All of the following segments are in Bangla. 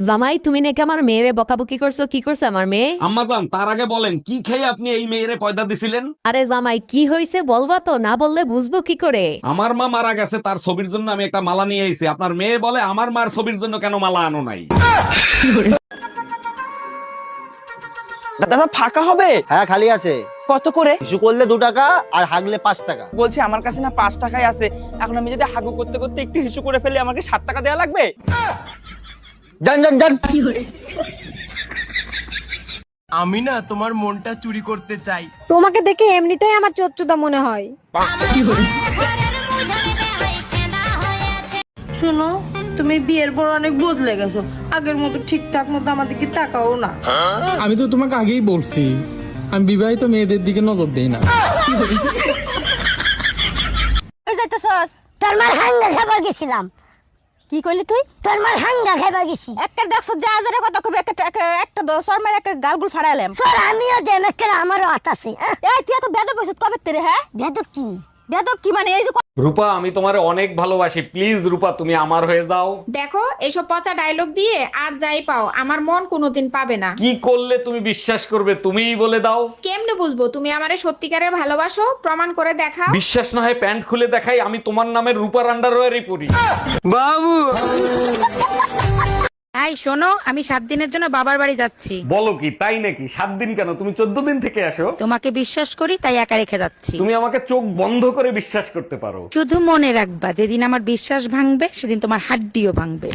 জামাই তুমি নাকি আমার মেয়েরে বকাবকি করছ? কি করছে আমার মেয়ে? আম্মাজান তার আগে বলেন কি খেয়ে আপনি এই মেয়েরে পয়দা দিছিলেন? আরে জামাই কি হয়েছে বলবা তো না বললে বুঝব কি করে? আমার মা মারা গেছে তার ছবির জন্য আমি একটা মালা নিয়ে এসেছি আপনার মেয়ে বলে আমার মার ছবির জন্য কেন মালা আনো নাই? দাদা ফাঁকা হবে? হ্যাঁ খালি আছে। কত করে? ইস্যু করলে দু টাকা আর হাগলে পাঁচ টাকা। বলছে আমার কাছে না পাঁচ টাকাই আছে। এখন আমি যদি হাগু করতে করতে একটু হিসু করে ফেলি আমাকে সাত টাকা দেওয়া লাগবে? জান জান জান। আমি না তোমার মনটা চুরি করতে চাই। তোমাকে দেখে এমনিতেই আমার চচ্চুদা মনে হয়। শোনো তুমি বিয়ের পর অনেক বদলে গেছো। আগের মতো ঠিকঠাক মতো আমাদেরকে তাকাও না। আমি তো তোমাকে আগেই বলছি। আমি বিবাহিত মেয়েদের দিকে নজর দেই না। ওই তোর মার হাঙ্গা খাবার গেছিলাম। কি কইলি তুই? তোর মার হাঙ্গা খাইবা গেছি। একটা দেখছ যা যারে কথা কবি একটা একটা দশর মার একটা গালগুল ফাড়াইলাম। সর আমিও যে একটা আমারও হাত আছে এই তুই এত বেদব হইছিস কবে তেরে হ্যাঁ? বেদব কি? বেদব কি মানে এই যে রূপা আমি তোমারে অনেক ভালোবাসি। প্লিজ রূপা তুমি আমার হয়ে যাও। দেখো এসব পচা ডায়লগ দিয়ে আর যাই পাও আমার মন কোনোদিন পাবে না। কি করলে তুমি বিশ্বাস করবে তুমিই বলে দাও। কেমনে বুঝব? তুমি আমারে সত্যিকারের ভালোবাসো প্রমাণ করে দেখাও। বিশ্বাস না হয় প্যান্ট খুলে দেখাই আমি তোমার নামে রূপার আন্ডারওয়্যারই পরি এই শোনো আমি সাত দিনের জন্য বাবার বাড়ি যাচ্ছি। বলো কি তাই নাকি? সাত দিন কেন? তুমি চোদ্দ দিন থেকে আসো। তোমাকে বিশ্বাস করি তাই একা রেখে যাচ্ছি। তুমি আমাকে চোখ বন্ধ করে বিশ্বাস করতে পারো। শুধু মনে রাখবা যেদিন আমার বিশ্বাস ভাঙবে সেদিন তোমার হাড্ডিও ভাঙবে।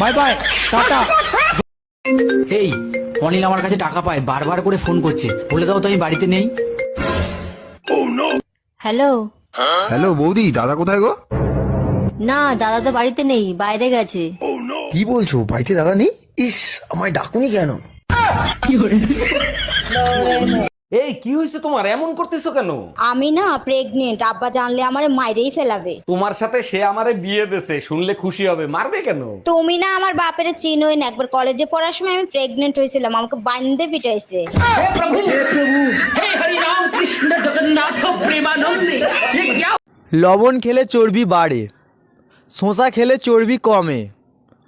বাই বাই টাটা। এই অনিল আমার কাছে টাকা পায় বারবার করে ফোন করছে। বলে দাও তো আমি বাড়িতে নেই। হ্যালো। হ্যালো বৌদি দাদা কোথায় গো? না দাদা তো বাড়িতে নেই বাইরে গেছে। কি বলছো? বাড়িতে দাদা নেই? ইস আমায় ডাকুনি কেন? এই কি হয়েছে তোমার? এমন করতেছো কেন? আমি না প্রেগনেন্ট আব্বা জানলে আমারে মাইরেই ফেলাবে। তোমার সাথে সে আমারে বিয়ে দেছে শুনলে খুশি হবে। মারবে কেন? তুমি না আমার বাপের চিনোই না। একবার কলেজে পড়ার সময় আমি প্রেগনেন্ট হয়েছিলাম আমাকে বান্ধে পিটাইছে। লবণ খেলে চর্বি বাড়ে শশা খেলে চর্বি কমে।